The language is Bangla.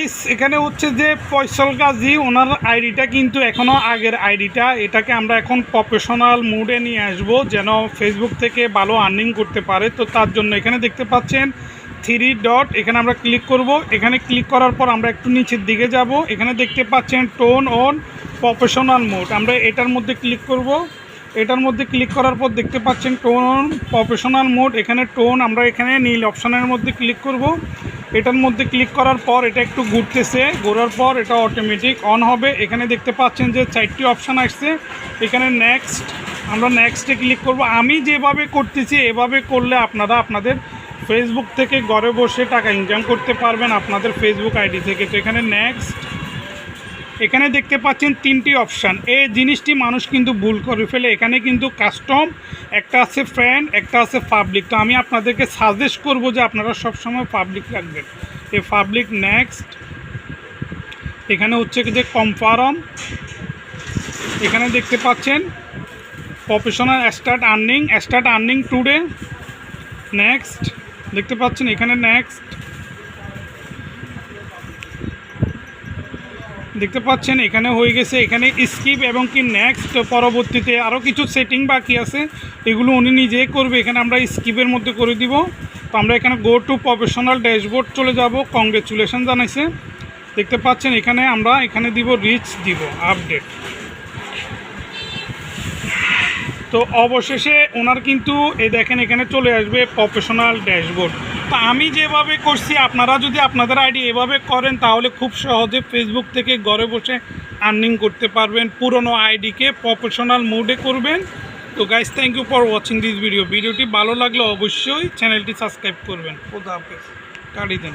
গাইস এখানে হচ্ছে যে ফয়সল গাজী, ওনার আইডিটা কিন্তু এখনও আগের আইডিটা। এটাকে আমরা এখন প্রফেশনাল মুডে নিয়ে আসব, যেন ফেসবুক থেকে ভালো আর্নিং করতে পারে। তো তার জন্য এখানে দেখতে পাচ্ছেন থ্রি ডট এখানে আমরা ক্লিক করব। এখানে ক্লিক করার পর আমরা একটু নিচের দিকে যাব। এখানে দেখতে পাচ্ছেন টোন অন প্রফেশনাল মোড আমরা এটার মধ্যে ক্লিক করব। এটার মধ্যে ক্লিক করার পর দেখতে পাচ্ছেন টোন অন প্রফেশনাল মোড এখানে টোন আমরা এখানে নীল অপশনের মধ্যে ক্লিক করব। এটার মধ্যে ক্লিক করার পর এটা একটু ঘুরতেছে, ঘোরার পর এটা অটোমেটিক অন হবে। এখানে দেখতে পাচ্ছেন যে চারটি অপশান আসছে। এখানে নেক্সট আমরা নেক্সটে ক্লিক করব। আমি যেভাবে করতেছি, এভাবে করলে আপনারা আপনাদের ফেসবুক থেকে ঘরে বসে টাকা ইনকাম করতে পারবেন, আপনাদের ফেসবুক আইডি থেকে। তো এখানে নেক্সট এখানে দেখতে পাচ্ছেন তিনটি অপশান। এই জিনিসটি মানুষ কিন্তু ভুল করে ফেলে। এখানে কিন্তু কাস্টম, একটা আছে ফ্রেন্ড, একটা আছে পাবলিক। তো আমি আপনাদেরকে সাজেস্ট করব যে আপনারা সবসময় পাবলিক রাখবেন। এই পাবলিক নেক্সট। এখানে হচ্ছে যে কনফার্ম। এখানে দেখতে পাচ্ছেন professional start earning start earning today. Next. দেখতে পাচ্ছেন এখানে নেক্সট। দেখতে পাচ্ছেন, এখানে হয়ে গেছে, এখানে স্কিপ এবং কি নেক্সট পরবর্তীতে আরও কিছু সেটিং বাকি আছে। এগুলো উনি নিজেই করবে, এখানে আমরা স্কিপের মধ্যে করে দিব। তো আমরা এখানে গো টু প্রফেশনাল ড্যাশবোর্ড চলে যাব কংগ্রেচুলেশন জানাইছে। দেখতে পাচ্ছেন, এখানে আমরা এখানে দিব রিচ দিব আপডেট তো অবশেষে ওনার কিন্তু এ দেখেন এখানে চলে আসবে প্রফেশনাল ড্যাশবোর্ড তো আমি যেভাবে করছি আপনারা যদি আপনাদের আইডি এভাবে করেন তাহলে খুব সহজে ফেসবুক থেকে ঘরে বসে আর্নিং করতে পারবেন। পুরনো আইডিকে প্রফেশনাল মোডে করবেন। তো guys thank you for watching this video ভিডিওটি ভালো লাগলে অবশ্যই চ্যানেলটি সাবস্ক্রাইব করবেন। খোদা হাফেজ। কাটি দেন।